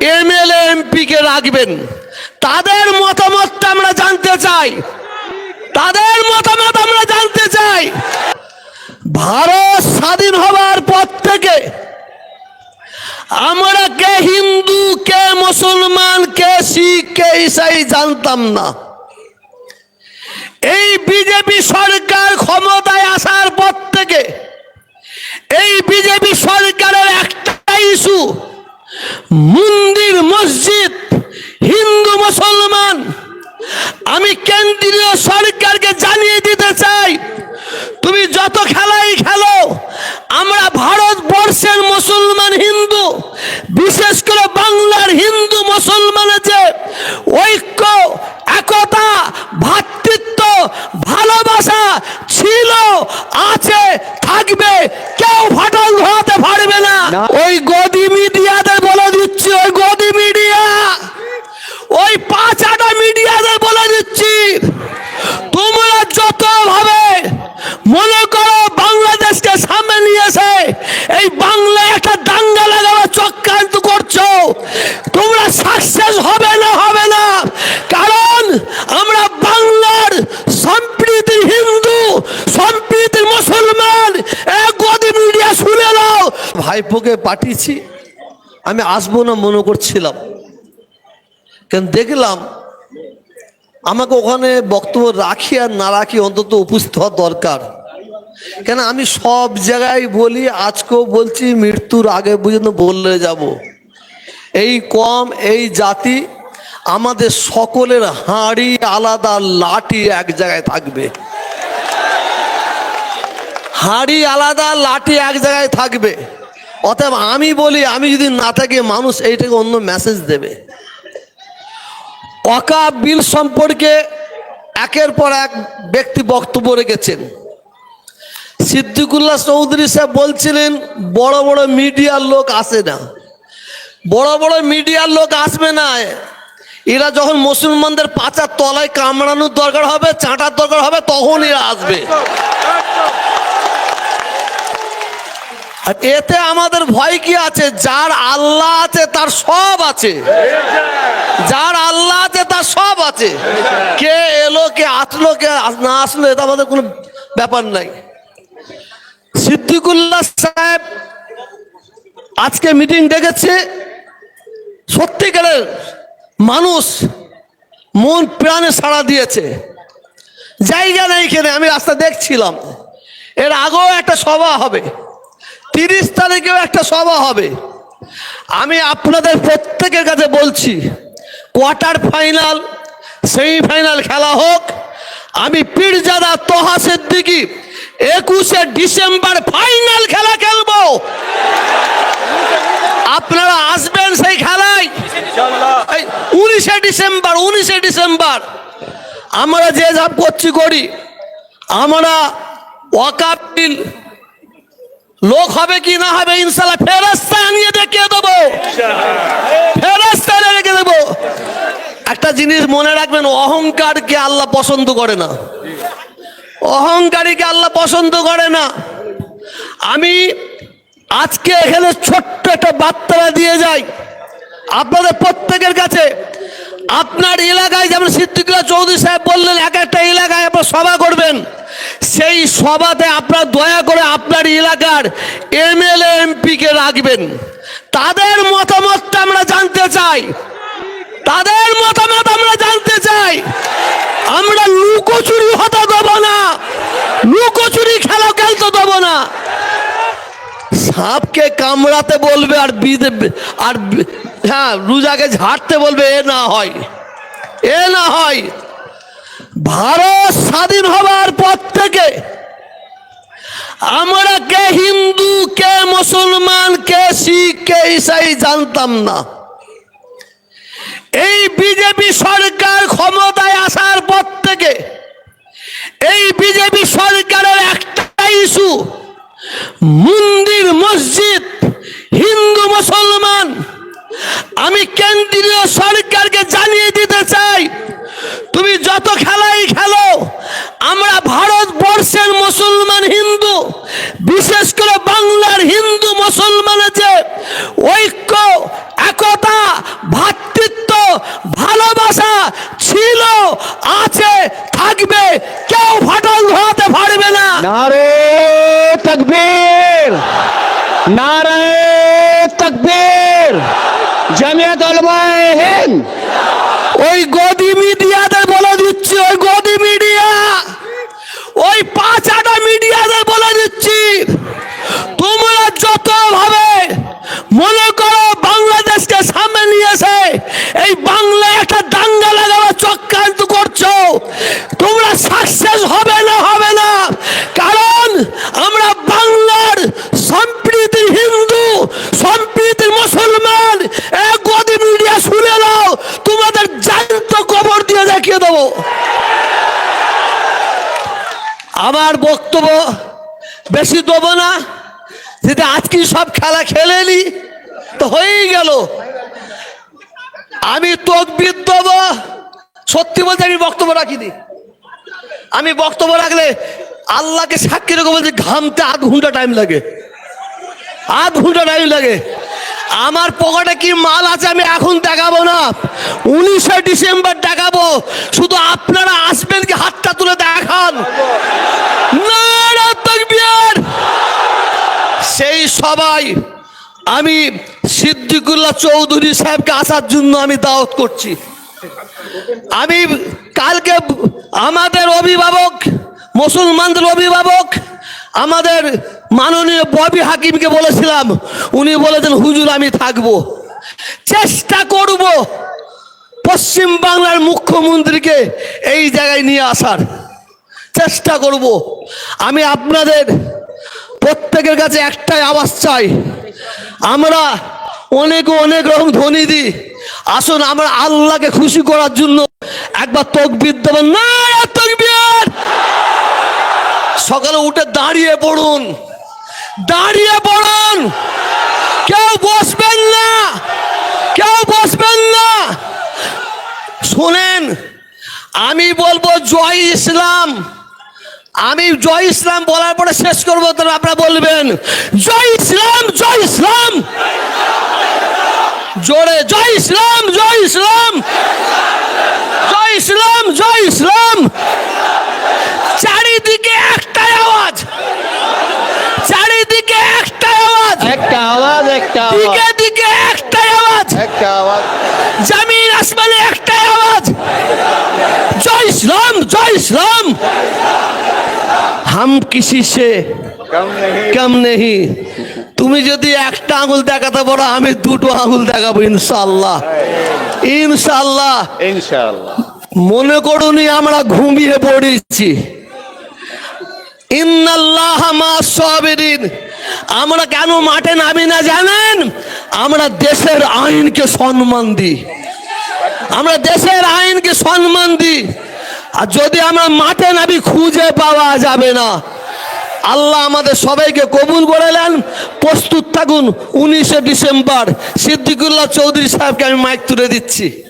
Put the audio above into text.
MLA, এমপিকে রাখবেন। তাদের মতামতটা আমরা জানতে চাই। তাদের মতামত আমরা জানতে চাই। ভারত স্বাধীন হবার পর থেকে আমরা কে হিন্দু, কে মুসলমান, কে শিখ, কে ইসাই জানতাম না। এই বিজেপি সরকার ক্ষমতায় আসার পর থেকে এই বিজেপি সরকারের একটা ইস্যু মন্দির, মসজিদ, হিন্দু, মুসলমান, আমি কেন্দ্রীয় সরকারকে জানিয়ে দিতে চাই, তুমি যত খেলাই খেলো, আমরা ভারতবর্ষের মুসলমান হিন্দু, বিশেষ করে বাংলার হিন্দু মুসলমানের যে ঐক্য একতা ভ্রাতৃত্ব ভালোবাসা ছিল আছে থাকবে কেউ ফাটল ধরাতে পারবে না ওই গদি মিডিয়াদের বলে দিচ্ছি ওই গদি মিডিয়া ওই পাঁচ আটা মিডিয়াদের বলে দিচ্ছি তোমরা যত ভাবে মনে করো বাংলাদেশকে সামনে নিয়ে এসে এই বাংলায় একটা দাঙ্গা লাগাবার চক্রান্ত করছ তোমরা সাকসেস হবে না হবে না কারণ আমরা বাংলার সম্প্রীতি হিন্দু, সম্প্রীতি মুসলমান। এক গদি মিডিয়া, শুনে নাও। ভাইপোকে পাঠিয়েছি। আমি আসব না মনে করছিলাম। কেন দেখলাম, আমাকে ওখানে বক্তব্য রাখি আর না রাখি অন্তত উপস্থিত হওয়া দরকার। কেন আমি সব জায়গায় বলি, আজকেও বলছি, মৃত্যুর আগে পর্যন্ত বললে যাব। এই কম, এই জাতি আমাদের সকলের হাঁড়ি আলাদা, লাঠি এক জায়গায় থাকবে। হাঁড়ি আলাদা, লাঠি এক জায়গায় থাকবে। অতএব আমি বলি, আমি যদি না থাকি, মানুষ এইটাকে অন্য মেসেজ দেবে। অকা বিল সম্পর্কে একের পর এক ব্যক্তি বক্তব্য রেখেছেন। সিদ্দিকুল্লাহ চৌধুরী সাহেব বলছিলেন, বড় বড় মিডিয়ার লোক আসে না। বড় বড় মিডিয়ার লোক আসবে না। এরা যখন মুসলমানদের পাচার তলায় কামড়ানোর দরকার হবে, চাঁটার দরকার হবে, তখন এরা আসবে। এতে আমাদের ভয় কি আছে? যার আল্লাহ আছে, তার সব আছে। যার আল্লাহ আছে, তার সব আছে। কে এলো, কে আসলো, কে না আসলো, এটা আমাদের কোনো ব্যাপার নাই। সিদ্দিকুল্লাহ সাহেব আজকে মিটিং ডেকেছে। সত্যিকারের মানুষ মন প্রাণে সাড়া দিয়েছে। জায়গা নেই এখানে, আমি রাস্তা দেখছিলাম। এর আগেও একটা সভা হবে। তিরিশ তারিখেও একটা সভা হবে। আমি আপনাদের প্রত্যেকের কাছে বলছি, কোয়ার্টার ফাইনাল, সেমিফাইনাল খেলা হোক। আমি পীরজাদা তোহা সিদ্দিকি একুশে ডিসেম্বর ফাইনাল খেলা খেলব আপনারা আসবেন সেই খেলায় এই উনিশে ডিসেম্বর, উনিশে ডিসেম্বর। আমরা যে যা করছি করি, আমরা ওয়াকাবিল লোক হবে কি না হবে ইনশাল্লাহ ফেরস্তা নিয়ে দেখিয়ে দেবো। ফেরস্তা রেখে দেবো। একটা জিনিস মনে রাখবেন, অহংকারকে আল্লাহ পছন্দ করে না। অহংকারীকে আল্লাহ পছন্দ করে না। আমি আজকে এখানে ছোট্ট একটা বার্তা দিয়ে যাই। আপনাদের প্রত্যেকের কাছে আপনার এলাকায় যেমন সিদ্দিকুল্লাহ চৌধুরী সাহেব বললেন, এক একটা এলাকায় আপনার সভা করবেন। সেই সভাতে আপনার দয়া করে আপনার এলাকার এমএলএ এমপিকে রাখবেন। তাদের মতামতটা আমরা জানতে চাই। তাদের মতামত আমরা জানতে চাই। আমরা লুকোচুরি হতে দেবো না লুকোচুরি খেলা খেলতে সাপকে কামড়াতে বলবে আর বিদে আর হ্যাঁ রোজাকে ঝাড়তে বলবে, এ না হয়, এ না হয়। ভারত স্বাধীন হবার পর থেকে আমরা কে হিন্দু, কে মুসলমান, কে শিখ, কে ইসাই জানতাম না। এই বিজেপি সরকার ক্ষমতায় আসার পর থেকে এই বিজেপি সরকারের একটা ইস্যু মন্দির মসজিদ হিন্দু মুসলমান। আমি কেন্দ্রীয় সরকারকে জানিয়ে দিতে চাই তুমি যত খেলাই খেলো নারায় তকবীর জামিয়াত ওই গদি মিডিয়াদের আমার বক্তব্য বেশি দেবো না। যদি আজকে সব খেলা খেলে নি, তো হয়েই গেল। আমি তকবির দেবো। সত্যি বলতে আমি বক্তব্য রাখিনি। আমি বক্তব্য রাখলে আল্লাহকে সাক্ষী রেখে বলছি ঘামতে আধ ঘণ্টা টাইম লাগে। আধ ঘণ্টা টাইম লাগে। আমার পকেটে কি মাল আছে আমি এখন দেখাবো না। উনিশে ডিসেম্বর দেখাবো। শুধু আপনারা আসবেন কি হাতটা তুলে দেখান! সেই সবাই আমি সিদ্দিকুল্লাহ চৌধুরী সাহেবকে আসার জন্য আমি দাওয়াত করছি। আমি কালকে আমাদের অভিভাবক, মুসলমানদের অভিভাবক আমাদের মাননীয় ববি হাকিমকে বলেছিলাম, উনি বলেছেন, হুজুর, আমি থাকব। চেষ্টা করব পশ্চিম বাংলার মুখ্যমন্ত্রীকে এই জায়গায় নিয়ে আসার। চেষ্টা করব। আমি আপনাদের প্রত্যেকের কাছে একটাই আওয়াজ চাই। আমরা অনেক অনেক রকম ধ্বনি দিই আসুন, আমরা আল্লাহকে খুশি করার জন্য একবার তকবির দেবেন। না! সকালে উঠে দাঁড়িয়ে পড়ুন। দাঁড়িয়ে পড়ুন। কেউ বসবেন না। কেউ বসবেন না। শোনেন, আমি বলব জয় ইসলাম। আমি জয় ইসলাম বলার পরে শেষ করব তবে আপনারা বলবেন, জয় ইসলাম জয় ইসলাম। জোরে, জয় ইসলাম জয় ইসলাম। জয় ইসলাম জয় ইসলাম চারিদিকে একটাই আওয়াজ চারিদিকে একটাই আওয়াজ একটা আওয়াজ একটা দিকে দিকে একটাই আওয়াজ। একটা আওয়াজ। জমিন আসমানে একটাই আওয়াজ। জয় ইসলাম জয় ইসলাম। হাম কিসি সে? কম নেই? তুমি যদি একটা আঙুল দেখাতে পারো আমি দুটো আঙুল দেখাবো ইনশাল্লাহ ইনশাল্লাহ ইনশাআল্লাহ। মনে করুনি আমরা ঘুমিয়ে পড়েছি। ইন্নাল্লাহ মা সাবিরিন। আমরা কেন মাঠে নামি না জানেন? আমরা দেশের আইনকে সম্মান দিই। আমরা দেশের আইনকে সম্মান দিই। আর যদি আমরা মাঠে নামি খুঁজে পাওয়া যাবে না, আল্লাহ আমাদের সবাইকে কবুল করেলেন প্রস্তুত থাকুন, উনিশে ডিসেম্বর সিদ্দিকুল্লাহ চৌধুরী সাহেবকে আমি মাইক তুলে দিচ্ছি।